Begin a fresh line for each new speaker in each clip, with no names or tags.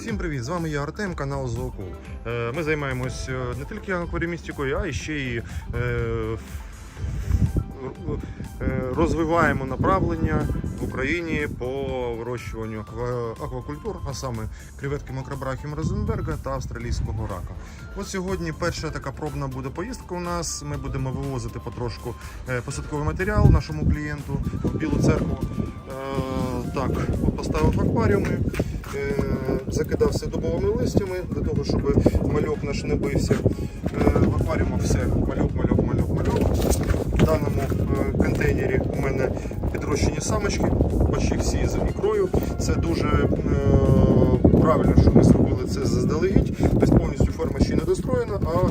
Всім привіт! З вами я Артем, канал Зоокул. Е, Ми займаємось е, не тільки акваріумістикою, а ще й е, розвиваємо направлення в Україні по вирощуванню аквакультур, а саме креветки макробрахіум Розенберга та австралійського рака. От сьогодні перша така пробна буде поїздка у нас. Ми будемо вивозити потрошку посадковий матеріал нашому клієнту в Білу церкву. Так, поставив акваріуми, закидав все дубовими листями для того, щоб мальок наш не бився. Е, В акваріумах все мальок, мальок, мальок, мальок. В даному е, контейнері у мене підрощені самочки, почти всі з ікрою. Це дуже е, правильно, що ми зробили це заздалегідь. Тобто повністю ферма ще не достроєна, а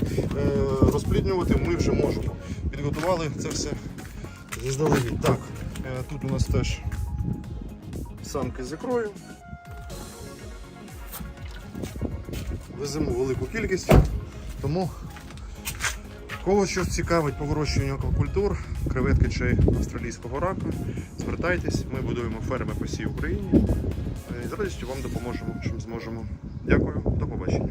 розпліднювати ми вже можемо. Підготували це все заздалегідь. Так, тут у нас теж самки з ікрою. Веземо велику кількість, тому кого щось цікавить по вирощуванню аквакультур, креветки чи австралійського раку, звертайтесь, ми будуємо ферми по всій Україні. Е, І з радістю вам допоможемо, чим зможемо. Дякую, до побачення.